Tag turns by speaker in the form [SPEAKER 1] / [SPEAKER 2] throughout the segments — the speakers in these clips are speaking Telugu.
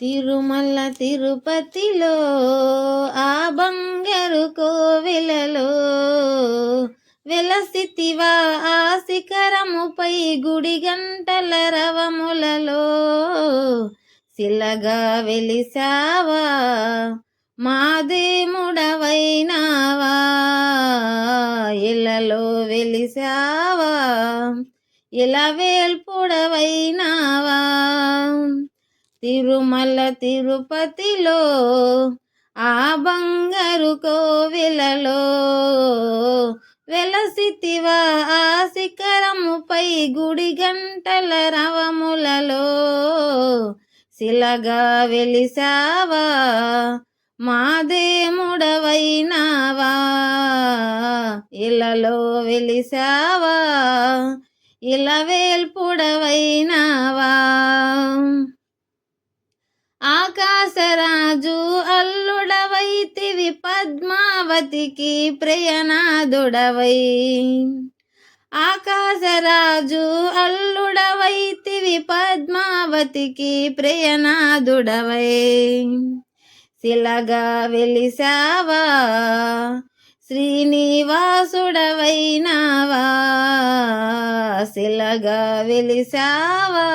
[SPEAKER 1] తిరుమల తిరుపతిలో ఆ బంగారు కోవిలలో వెలసితివా ఆ శిఖరముపై గుడి గంటల రవములలో శిలగా వెలిసావా మాదేముడవైనావా ఇలలో వెలిసావా ఇలా వేల్పుడవైనా తిరుమల తిరుపతిలో ఆ బంగారు కోవిలలో వెలసితివా ఆ శిఖరముపై గుడి గంటల రవములలో. శిలగా వెలిసావా? మాదేముడవైనావా ఇలలో వెలిసావా? ఇలవేల్పుడవైనావా ఆకాశరాజు అల్లుడవైతివి పద్మావతికి ప్రయనాదుడవై ఆకాశరాజు అల్లుడవైతివి పద్మావతికి ప్రయనాదుడవై శిలగా వెలిసావా శ్రీనివాసుడవైనావా? శిలగా వెలిసావా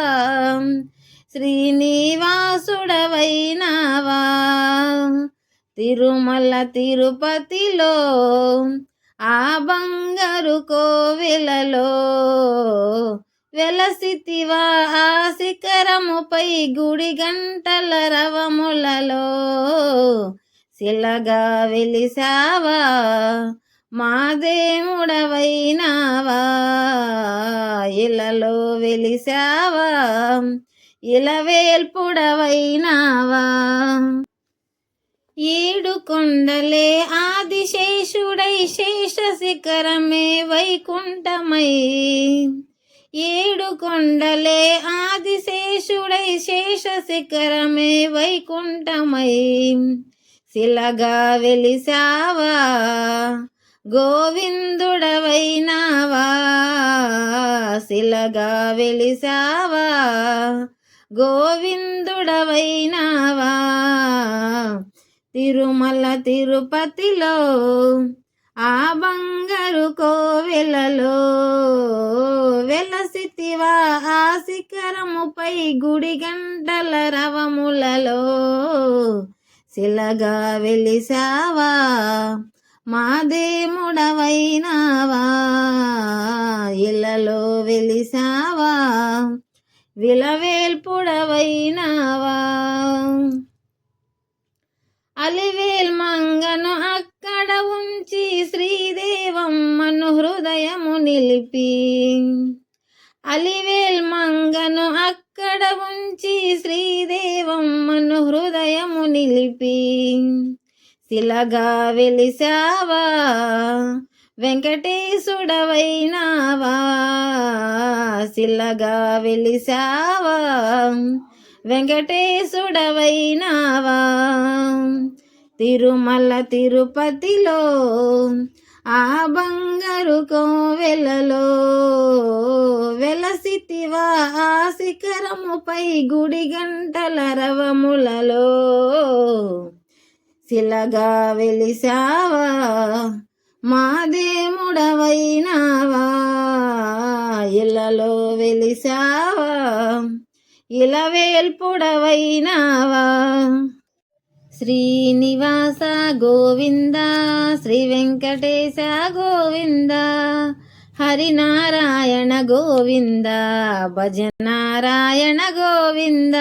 [SPEAKER 1] శ్రీనివాసుడవైనావా? తిరుమల తిరుపతిలో ఆ బంగారు కోవిలలో వెలసితివా ఆ శిఖరముపై గుడి గంటల రవములలో శిలగా వెలిసావా మాదేముడవైనావా ఇలలో వెలిసావా ఇలవేల్పుడవైనావా ఏడు కొండలే ఆదిశేషుడై శేష శిఖరమే వైకుంఠమై. ఏడు కొండలే ఆదిశేషుడై శేష శిఖరమే వైకుంఠమై. శిలగా వెలిసావా గోవిందుడవైనావా? శిలగా వెలిసావా గోవిందుడవైనావా? తిరుమల తిరుపతిలో ఆ బంగారు కోవెలలో వెలసితివా ఆ శిఖరముపై గుడి గంటల రవములలో శిలగా వెలిసావా మాదేముడవైనావా ఇలలో వెలిసావా విలవేల్పుడవైనావా? అలివేల్ మంగను అక్కడ ఉంచి శ్రీదేవమ్మను హృదయము నిలిపి. అలివేల్ మంగను అక్కడ ఉంచి శ్రీదేవమ్మను హృదయము నిలిపి. శిలగా వెలిసావా వెంకటేశుడవైనావా శిలగా వెలిసావా వెంకటేశుడవైనావా తిరుమల తిరుపతిలో ఆ బంగారు కోవెలలో వెలసితివా? ఆ శిఖరముపై గుడి గంటల రవములలో శిలగా వెలిసావా మాదేముడవైనావా ఇలలో వెలిసావా ఇలా వేల్పుడవైనావా. శ్రీనివాస గోవింద శ్రీ వెంకటేశ గోవింద హరినారాయణ గోవింద భజనారాయణ గోవింద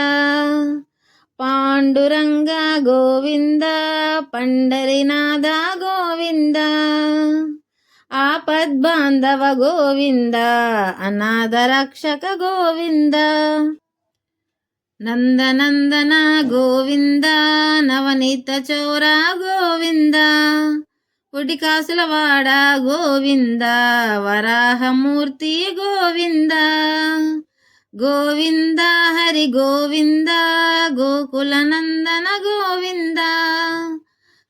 [SPEAKER 1] పాండురంగ గోవింద పండ ఆపద్బాంధవ గోవింద అనాథ రక్షక గోవింద. నందనందన గోవింద నవనీత చోర గోవింద. పుటికాసులవాడ గోవింద వరాహమూర్తి గోవింద. గోవింద హరి గోవింద గోకుల నందన గోవింద.